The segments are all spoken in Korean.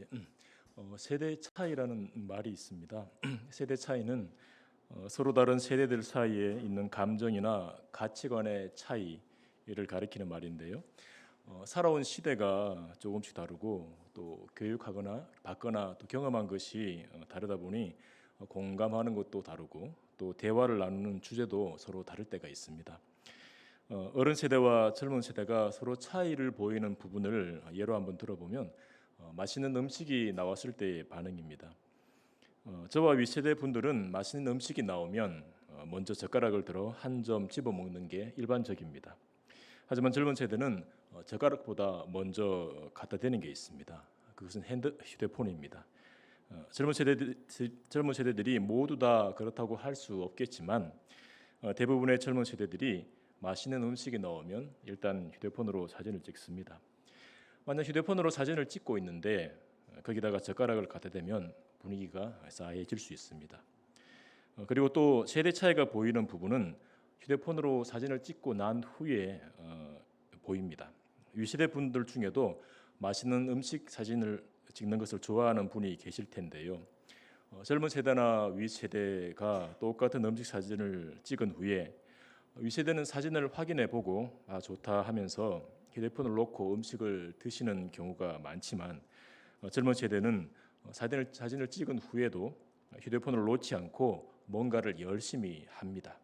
예, 음. 어, 세대 차이라는 말이 있습니다. 세대 차이는 어, 서로 다른 세대들 사이에 있는 감정이나 가치관의 차이를 가리키는 말인데요. 어, 살아온 시대가 조금씩 다르고 또 교육하거나 받거나 또 경험한 것이 어, 다르다 보니 어, 공감하는 것도 다르고 또 대화를 나누는 주제도 서로 다를 때가 있습니다. 어, 어른 세대와 젊은 세대가 서로 차이를 보이는 부분을 예로 한번 들어보면 어, 맛있는 음식이 나왔을 때의 반응입니다. 어, 저와 윗세대 분들은 맛있는 음식이 나오면 어, 먼저 젓가락을 들어 한 점 집어 먹는 게 일반적입니다. 하지만 젊은 세대는 어, 젓가락보다 먼저 갖다 대는 게 있습니다. 그것은 핸드 휴대폰입니다. 어, 젊은 세대들 젊은 세대들이 모두 다 그렇다고 할 수 없겠지만 어, 대부분의 젊은 세대들이 맛있는 음식이 나오면 일단 휴대폰으로 사진을 찍습니다. 만약 휴대폰으로 사진을 찍고 있는데 어, 거기다가 젓가락을 갖다 대면 분위기가 싸해질 수 있습니다. 어, 그리고 또 세대 차이가 보이는 부분은 휴대폰으로 사진을 찍고 난 후에 어, 보입니다. 위세대 분들 중에도 맛있는 음식 사진을 찍는 것을 좋아하는 분이 계실 텐데요. 어, 젊은 세대나 위 세대가 똑같은 음식 사진을 찍은 후에 위 세대는 사진을 확인해 보고 아 좋다 하면서 휴대폰을 놓고 음식을 드시는 경우가 많지만 어, 젊은 세대는 어, 사진을 사진을 찍은 후에도 휴대폰을 놓지 않고 뭔가를 열심히 합니다.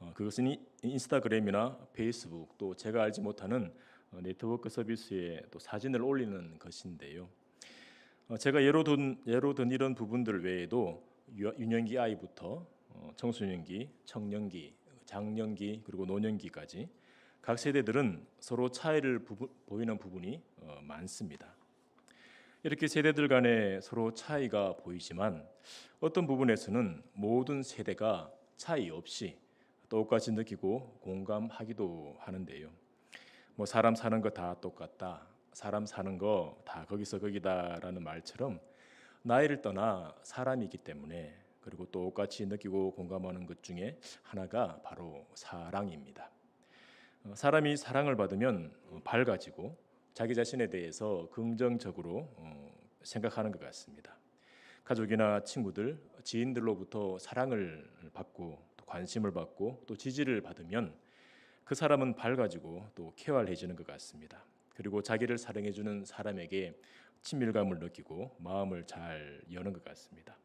어, 그것은 이- 인스타그램이나 페이스북 또 제가 알지 못하는 어, 네트워크 서비스에 또 사진을 올리는 것인데요. 어, 제가 예로 든 예로 든 이런 부분들 외에도 유- 유년기 아이부터 어, 청소년기, 청년기, 장년기 그리고 노년기까지 각 세대들은 서로 차이를 부부- 보이는 부분이 어, 많습니다. 이렇게 세대들 간에 서로 차이가 보이지만 어떤 부분에서는 모든 세대가 차이 없이 똑같이 느끼고 공감하기도 하는데요. 뭐 사람 사는 거 다 똑같다. 사람 사는 거 다 거기서 거기다라는 말처럼 나이를 떠나 사람이기 때문에 그리고 똑같이 느끼고 공감하는 것 중에 하나가 바로 사랑입니다. 어, 사람이 사랑을 받으면 어, 밝아지고 자기 자신에 대해서 긍정적으로 어, 생각하는 것 같습니다. 가족이나 친구들, 지인들로부터 사랑을 받고 또 관심을 받고 또 지지를 받으면 그 사람은 밝아지고 또 쾌활해지는 것 같습니다. 그리고 자기를 사랑해주는 사람에게 친밀감을 느끼고 마음을 잘 여는 것 같습니다.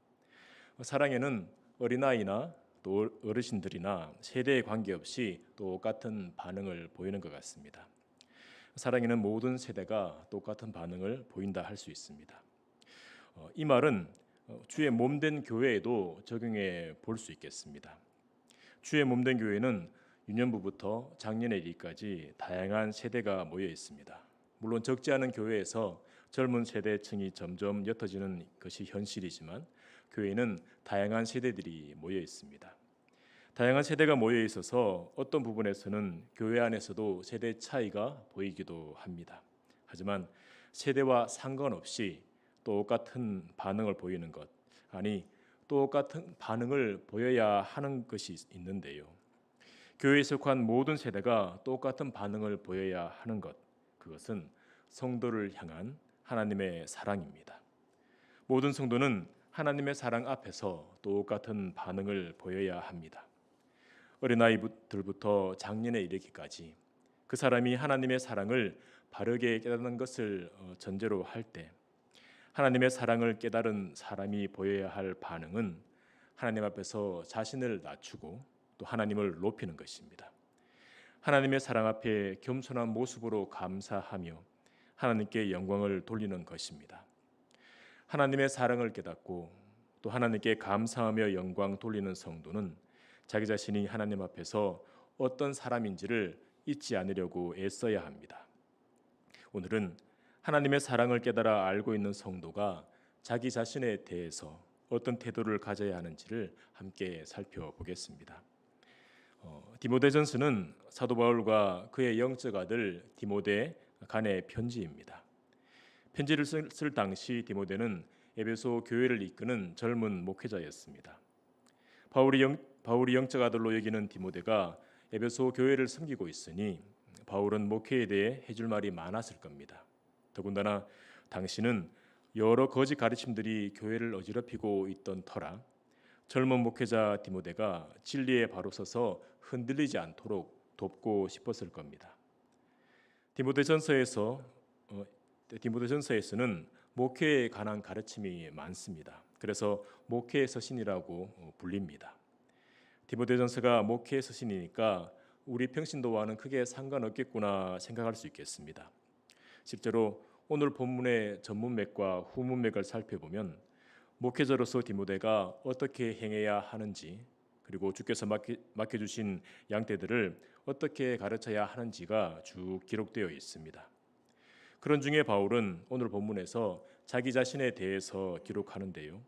사랑에는 어린아이나 또 어르신들이나 세대에 관계없이 똑같은 반응을 보이는 것 같습니다. 사랑에는 모든 세대가 똑같은 반응을 보인다 할 수 있습니다. 어, 이 말은 어, 주의 몸된 교회에도 적용해 볼 수 있겠습니다. 주의 몸된 교회는 유년부부터 장년의 일까지 다양한 세대가 모여 있습니다. 물론 적지 않은 교회에서 젊은 세대층이 점점 옅어지는 것이 현실이지만 교회는 다양한 세대들이 모여 있습니다. 다양한 세대가 모여 있어서 어떤 부분에서는 교회 안에서도 세대 차이가 보이기도 합니다. 하지만 세대와 상관없이 똑같은 반응을 보이는 것, 아니 똑같은 반응을 보여야 하는 것이 있는데요. 교회에 속한 모든 세대가 똑같은 반응을 보여야 하는 것, 그것은 성도를 향한 하나님의 사랑입니다. 모든 성도는 하나님의 사랑 앞에서 똑같은 반응을 보여야 합니다. 어린아이들부터 장년에 이르기까지 그 사람이 하나님의 사랑을 바르게 깨닫는 것을 어, 전제로 할 때 하나님의 사랑을 깨달은 사람이 보여야 할 반응은 하나님 앞에서 자신을 낮추고 또 하나님을 높이는 것입니다. 하나님의 사랑 앞에 겸손한 모습으로 감사하며 하나님께 영광을 돌리는 것입니다. 하나님의 사랑을 깨닫고 또 하나님께 감사하며 영광 돌리는 성도는 자기 자신이 하나님 앞에서 어떤 사람인지를 잊지 않으려고 애써야 합니다. 오늘은 하나님의 사랑을 깨달아 알고 있는 성도가 자기 자신에 대해서 어떤 태도를 가져야 하는지를 함께 살펴보겠습니다. 어, 디모데전서는 사도 바울과 그의 영적 아들 디모데 간의 편지입니다. 편지를 쓸, 쓸 당시 디모데는 에베소 교회를 이끄는 젊은 목회자였습니다. 바울이 영, 바울이 영적 아들로 여기는 디모데가 에베소 교회를 섬기고 있으니 바울은 목회에 대해 해줄 말이 많았을 겁니다. 더군다나 당신은 여러 거짓 가르침들이 교회를 어지럽히고 있던 터라 젊은 목회자 디모데가 진리에 바로 서서 흔들리지 않도록 돕고 싶었을 겁니다. 디모데전서에서 어, 디모데전서에서는 목회에 관한 가르침이 많습니다. 그래서 목회의 서신이라고 어, 불립니다. 디모데전서가 목회의 서신이니까 우리 평신도와는 크게 상관없겠구나 생각할 수 있겠습니다. 실제로 오늘 본문의 전문맥과 후문맥을 살펴보면 목회자로서 디모데가 어떻게 행해야 하는지 그리고 주께서 맡겨, 주신 양떼들을 어떻게 가르쳐야 하는지가 쭉 기록되어 있습니다. 그런 중에 바울은 오늘 본문에서 자기 자신에 대해서 기록하는데요.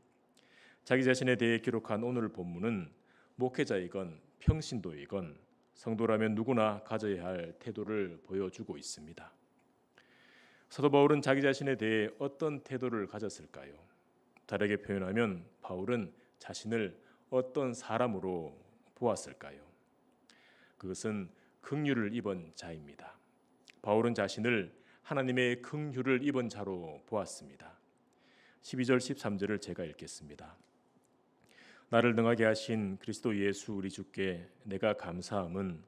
자기 자신에 대해 기록한 오늘 본문은 목회자이건 평신도이건 성도라면 누구나 가져야 할 태도를 보여주고 있습니다. 사도 바울은 자기 자신에 대해 어떤 태도를 가졌을까요? 다르게 표현하면 바울은 자신을 어떤 사람으로 보았을까요? 그것은 긍휼을 입은 자입니다. 바울은 자신을 하나님의 긍휼을 입은 자로 보았습니다. 12절 13절을 제가 읽겠습니다. 나를 능하게 하신 그리스도 예수 우리 주께 내가 감사함은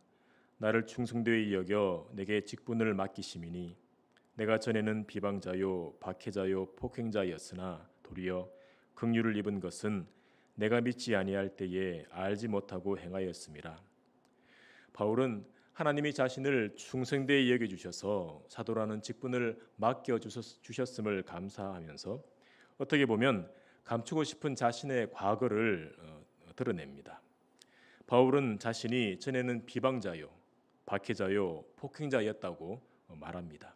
나를 충성되이 여겨 내게 직분을 맡기심이니 내가 전에는 비방자요 박해자요 폭행자였으나 도리어 긍휼을 입은 것은 내가 믿지 아니할 때에 알지 못하고 행하였음이라. 바울은 하나님이 자신을 충성되이 여겨 주셔서 사도라는 직분을 맡겨 주셨음을 감사하면서 어떻게 보면 감추고 싶은 자신의 과거를 어, 드러냅니다. 바울은 자신이 전에는 비방자요, 박해자요, 폭행자였다고 어, 말합니다.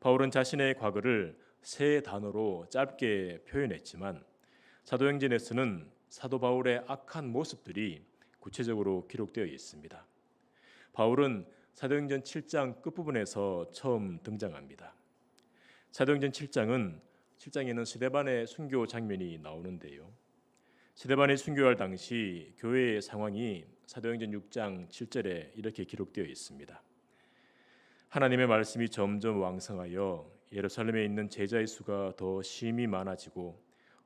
바울은 자신의 과거를 세 단어로 짧게 표현했지만 사도행전에서는 사도 바울의 악한 모습들이 구체적으로 기록되어 있습니다. 바울은 사도행전 7장 끝부분에서 처음 등장합니다. 사도행전 7장은 7장에는 시대반의 순교 장면이 나오는데요. 시대반이 순교할 당시 교회의 상황이 사도행전 6장 7절에 이렇게 기록되어 있습니다. 하나님의 말씀이 점점 왕성하여 예루살렘에 있는 제자의 수가 더 심히 많아지고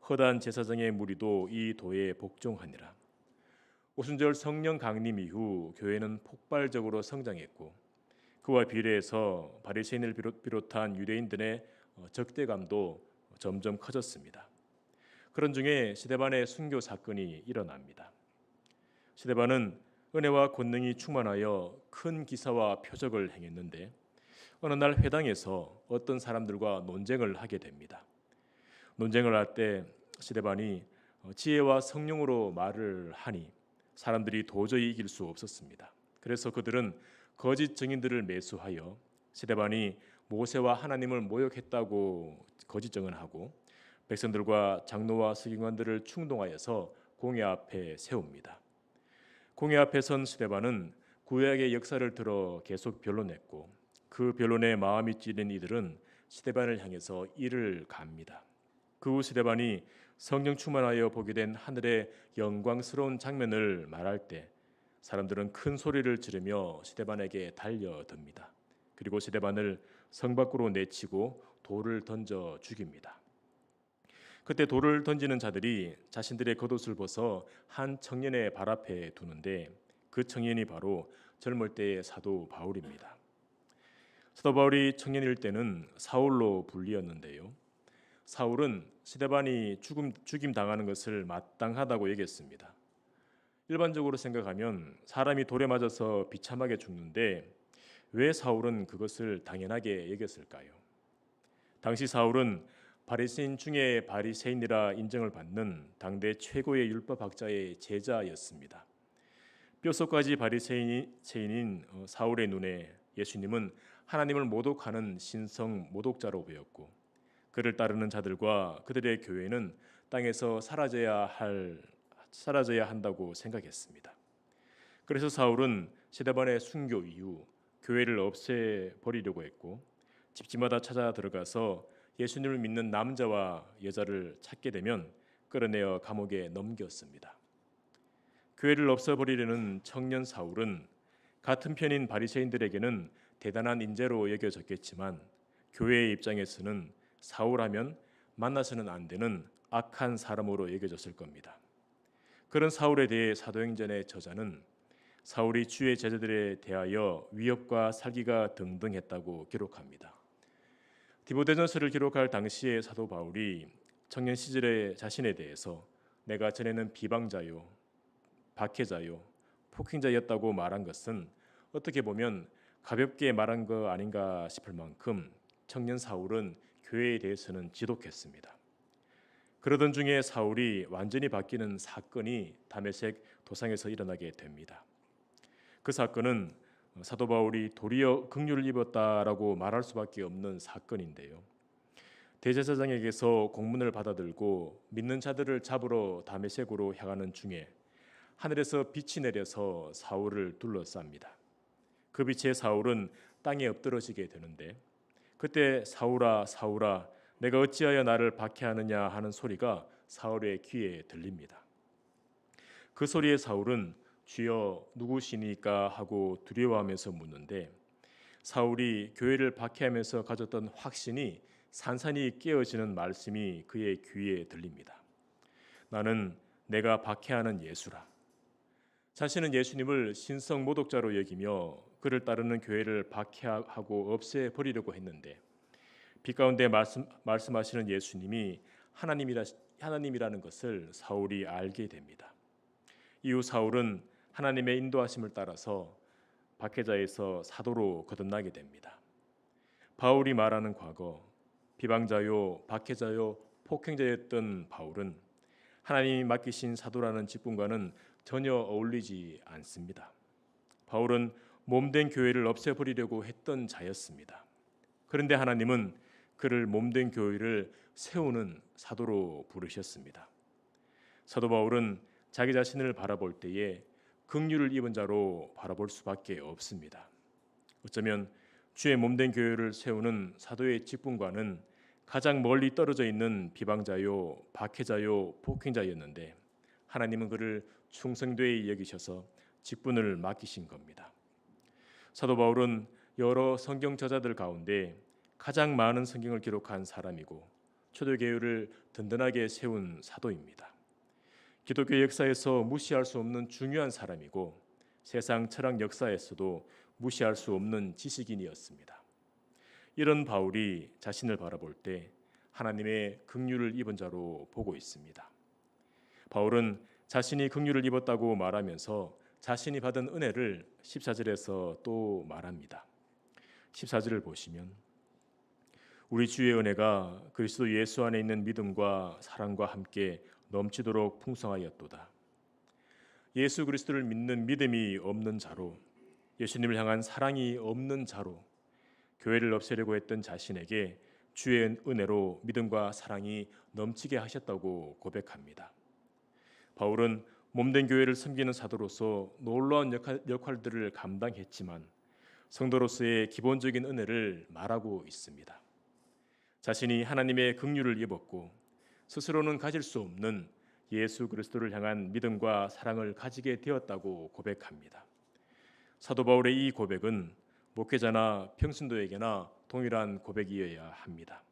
허다한 제사장의 무리도 이 도에 복종하니라. 오순절 성령 강림 이후 교회는 폭발적으로 성장했고 그와 비례해서 바리새인을 비롯한 유대인들의 어, 적대감도 점점 커졌습니다. 그런 중에 시대반의 순교 사건이 일어납니다. 시대반은 은혜와 권능이 충만하여 큰 기사와 표적을 행했는데 어느 날 회당에서 어떤 사람들과 논쟁을 하게 됩니다. 논쟁을 할 때 시대반이 어, 지혜와 성령으로 말을 하니 사람들이 도저히 이길 수 없었습니다. 그래서 그들은 거짓 증인들을 매수하여 시대반이 모세와 하나님을 모욕했다고 거짓 증언하고 백성들과 장로와 서기관들을 충동하여서 공회 앞에 세웁니다. 공회 앞에 선 스데반은 구약의 역사를 들어 계속 변론했고 그 변론에 마음이 찔린 이들은 스데반을 향해서 이를 갑니다. 그 후 스데반이 성령 충만하여 보게 된 하늘의 영광스러운 장면을 말할 때 사람들은 큰 소리를 지르며 스데반에게 달려듭니다. 그리고 스데반을 성 밖으로 내치고 돌을 던져 죽입니다. 그때 돌을 던지는 자들이 자신들의 겉옷을 벗어 한 청년의 발 앞에 두는데 그 청년이 바로 젊을 때의 사도 바울입니다. 사도 바울이 청년일 때는 사울로 불리었는데요. 사울은 시데반이 죽음 죽임 당하는 것을 마땅하다고 얘기했습니다. 일반적으로 생각하면 사람이 돌에 맞아서 비참하게 죽는데 왜 사울은 그것을 당연하게 여겼을까요? 당시 사울은 바리새인 중에 바리새인이라 인정을 받는 당대 최고의 율법학자의 제자였습니다. 뼛속까지 바리새인인 어, 사울의 눈에 예수님은 하나님을 모독하는 신성 모독자로 보였고 그를 따르는 자들과 그들의 교회는 땅에서 사라져야 할 사라져야 한다고 생각했습니다. 그래서 사울은 시대반의 순교 이후 교회를 없애 버리려고 했고 집집마다 찾아 들어가서 예수님을 믿는 남자와 여자를 찾게 되면 끌어내어 감옥에 넘겼습니다. 교회를 없애버리려는 청년 사울은 같은 편인 바리새인들에게는 대단한 인재로 여겨졌겠지만 교회의 입장에서는 사울하면 만나서는 안 되는 악한 사람으로 여겨졌을 겁니다. 그런 사울에 대해 사도행전의 저자는 사울이 주의 제자들에 대하여 위협과 살기가 등등했다고 기록합니다. 디모데전서를 기록할 당시에 사도 바울이 청년 시절의 자신에 대해서 내가 전에는 비방자요, 박해자요, 폭행자였다고 말한 것은 어떻게 보면 가볍게 말한 거 아닌가 싶을 만큼 청년 사울은 교회에 대해서는 지독했습니다. 그러던 중에 사울이 완전히 바뀌는 사건이 다메섹 도상에서 일어나게 됩니다. 그 사건은 사도 바울이 도리어 긍휼을 입었다라고 말할 수밖에 없는 사건인데요. 대제사장에게서 공문을 받아들고 믿는 자들을 잡으러 다메섹으로 향하는 중에 하늘에서 빛이 내려서 사울을 둘러쌉니다. 그 빛에 사울은 땅에 엎드러지게 되는데 그때 사울아 사울아 내가 어찌하여 나를 박해하느냐 하는 소리가 사울의 귀에 들립니다. 그 소리에 사울은 주여 누구시니까 하고 두려워하면서 묻는데 사울이 교회를 박해하면서 가졌던 확신이 산산이 깨어지는 말씀이 그의 귀에 들립니다. 나는 내가 박해하는 예수라. 자신은 예수님을 신성 모독자로 여기며 그를 따르는 교회를 박해하고 없애 버리려고 했는데 빛 가운데 말씀 말씀하시는 예수님이 하나님이라 하나님이라는 것을 사울이 알게 됩니다. 이후 사울은 하나님의 인도하심을 따라서 박해자에서 사도로 거듭나게 됩니다. 바울이 말하는 과거 비방자요, 박해자요, 폭행자였던 바울은 하나님이 맡기신 사도라는 직분과는 전혀 어울리지 않습니다. 바울은 몸된 교회를 없애버리려고 했던 자였습니다. 그런데 하나님은 그를 몸된 교회를 세우는 사도로 부르셨습니다. 사도 바울은 자기 자신을 바라볼 때에 긍휼을 입은 자로 바라볼 수밖에 없습니다. 어쩌면 주의 몸된 교회를 세우는 사도의 직분과는 가장 멀리 떨어져 있는 비방자요, 박해자요, 폭행자였는데 하나님은 그를 충성되이 여기셔서 직분을 맡기신 겁니다. 사도 바울은 여러 성경 저자들 가운데 가장 많은 성경을 기록한 사람이고 초대 교회를 든든하게 세운 사도입니다. 기독교 역사에서 무시할 수 없는 중요한 사람이고 세상 철학 역사에서도 무시할 수 없는 지식인이었습니다. 이런 바울이 자신을 바라볼 때 하나님의 긍휼을 입은 자로 보고 있습니다. 바울은 자신이 긍휼을 입었다고 말하면서 자신이 받은 은혜를 14절에서 또 말합니다. 14절을 보시면 우리 주의 은혜가 그리스도 예수 안에 있는 믿음과 사랑과 함께 넘치도록 풍성하였도다. 예수 그리스도를 믿는 믿음이 없는 자로 예수님을 향한 사랑이 없는 자로 교회를 없애려고 했던 자신에게 주의 은혜로 믿음과 사랑이 넘치게 하셨다고 고백합니다. 바울은 몸된 교회를 섬기는 사도로서 놀라운 역할, 역할들을 감당했지만 성도로서의 기본적인 은혜를 말하고 있습니다. 자신이 하나님의 긍휼을 입었고 스스로는 가질 수 없는 예수 그리스도를 향한 믿음과 사랑을 가지게 되었다고 고백합니다. 사도 바울의 이 고백은 목회자나 평신도에게나 동일한 고백이어야 합니다.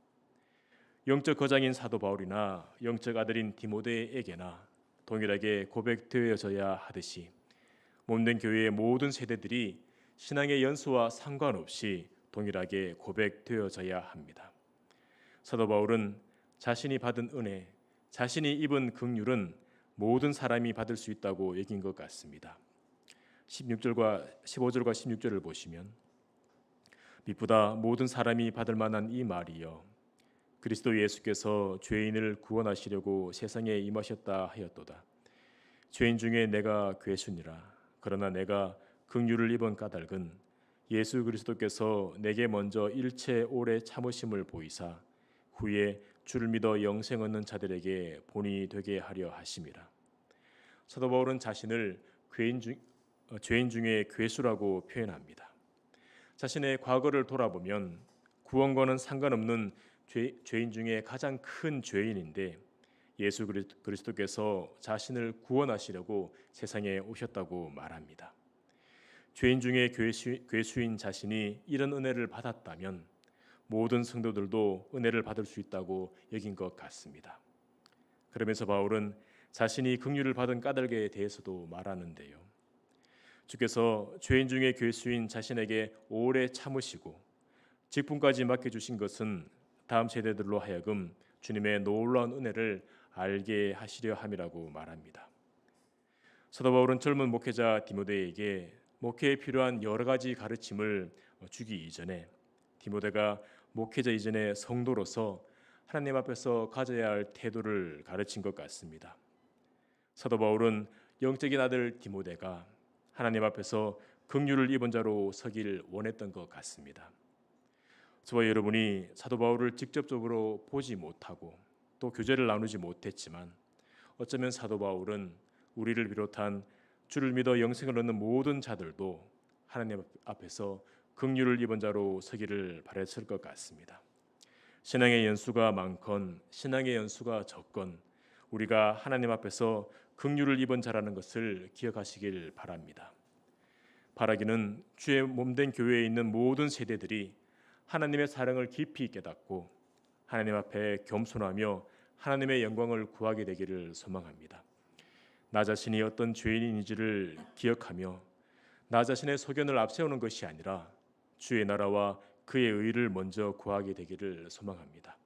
영적 거장인 사도 바울이나 영적 아들인 디모데에게나 동일하게 고백되어져야 하듯이 몸된 교회의 모든 세대들이 신앙의 연수와 상관없이 동일하게 고백되어져야 합니다. 사도 바울은 자신이 받은 은혜, 자신이 입은 긍휼은 모든 사람이 받을 수 있다고 여긴 것 같습니다. 16절과 15절과 16절을 보시면 미보다 모든 사람이 받을 만한 이 말이여 그리스도 예수께서 죄인을 구원하시려고 세상에 임하셨다 하였도다. 죄인 중에 내가 괴순이라 그러나 내가 긍휼을 입은 까닭은 예수 그리스도께서 내게 먼저 일체 오래 참으심을 보이사 후에 주를 믿어 영생 얻는 자들에게 본이 되게 하려 하심이라. 사도 바울은 자신을 죄인 중 어, 죄인 중에 괴수라고 표현합니다. 자신의 과거를 돌아보면 구원과는 상관없는 죄, 죄인 중에 가장 큰 죄인인데 예수 그리스도께서 자신을 구원하시려고 세상에 오셨다고 말합니다. 죄인 중에 괴수, 괴수인 자신이 이런 은혜를 받았다면 모든 성도들도 은혜를 받을 수 있다고 여긴 것 같습니다. 그러면서 바울은 자신이 긍휼을 받은 까닭에 대해서도 말하는데요. 주께서 죄인 중에 괴수인 자신에게 오래 참으시고 직분까지 맡겨 주신 것은 다음 세대들로 하여금 주님의 놀라운 은혜를 알게 하시려 함이라고 말합니다. 사도 바울은 젊은 목회자 디모데에게 목회에 필요한 여러 가지 가르침을 주기 이전에 디모데가 목회자 이전에 성도로서 하나님 앞에서 가져야 할 태도를 가르친 것 같습니다. 사도 바울은 영적인 아들 디모데가 하나님 앞에서 긍휼을 입은 자로 서길 원했던 것 같습니다. 저와 여러분이 사도 바울을 직접적으로 보지 못하고 또 교제를 나누지 못했지만 어쩌면 사도 바울은 우리를 비롯한 주를 믿어 영생을 얻는 모든 자들도 하나님 앞에서 긍휼을 입은 자로 서기를 바랬을 것 같습니다. 신앙의 연수가 많건 신앙의 연수가 적건 우리가 하나님 앞에서 긍휼을 입은 자라는 것을 기억하시길 바랍니다. 바라기는 주의 몸된 교회에 있는 모든 세대들이 하나님의 사랑을 깊이 깨닫고 하나님 앞에 겸손하며 하나님의 영광을 구하게 되기를 소망합니다. 나 자신이 어떤 죄인인지를 기억하며 나 자신의 소견을 앞세우는 것이 아니라 주의 나라와 그의 의를 먼저 구하게 되기를 소망합니다.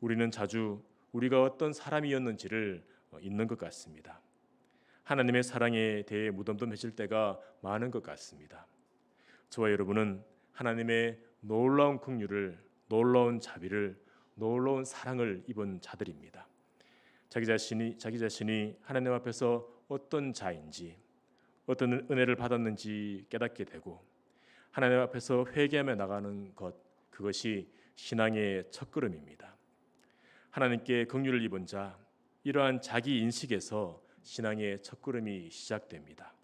우리는 자주 우리가 어떤 사람이었는지를 잊는 것 같습니다. 하나님의 사랑에 대해 무덤덤해질 때가 많은 것 같습니다. 저와 여러분은 하나님의 놀라운 긍휼을 놀라운 자비를 놀라운 사랑을 입은 자들입니다. 자기 자신이 자기 자신이 하나님 앞에서 어떤 자인지 어떤 은혜를 받았는지 깨닫게 되고 하나님 앞에서 회개하며 나가는 것 그것이 신앙의 첫걸음입니다. 하나님께 긍휼을 입은 자 이러한 자기 인식에서 신앙의 첫걸음이 시작됩니다.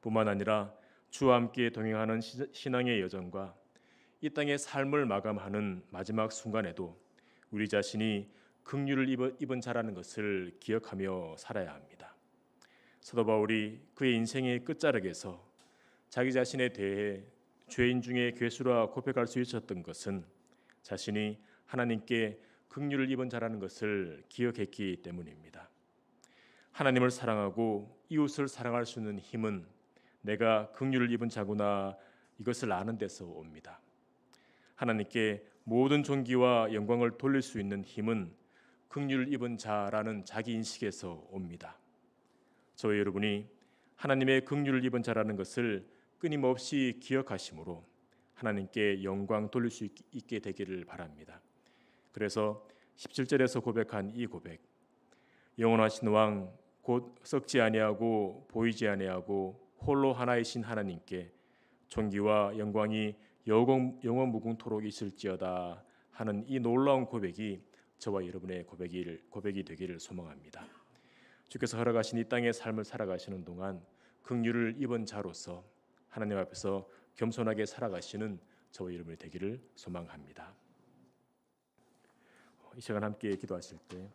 뿐만 아니라 주와 함께 동행하는 신앙의 여정과 이 땅의 삶을 마감하는 마지막 순간에도 우리 자신이 긍휼을 입은 자라는 것을 기억하며 살아야 합니다. 사도 바울이 그의 인생의 끝자락에서 자기 자신에 대해 죄인 중에 괴수라 고백할 수 있었던 것은 자신이 하나님께 긍휼을 입은 자라는 것을 기억했기 때문입니다. 하나님을 사랑하고 이웃을 사랑할 수 있는 힘은 내가 긍휼을 입은 자구나 이것을 아는 데서 옵니다. 하나님께 모든 존귀와 영광을 돌릴 수 있는 힘은 긍휼을 입은 자라는 자기 인식에서 옵니다. 저희 여러분이 하나님의 긍휼을 입은 자라는 것을 끊임없이 기억하심으로 하나님께 영광 돌릴 수 있게 되기를 바랍니다. 그래서 17절에서 고백한 이 고백 영원하신 왕 곧 썩지 아니하고 보이지 아니하고 홀로 하나이신 하나님께 존귀와 영광이 영원, 영원 무궁토록 있을지어다 하는 이 놀라운 고백이 저와 여러분의 고백이, 고백이 되기를 소망합니다. 주께서 허락하신 이 땅의 삶을 살아가시는 동안 긍휼을 입은 자로서 하나님 앞에서 겸손하게 살아가시는 저와 여러분이 되기를 소망합니다. 이 시간 함께 기도하실 때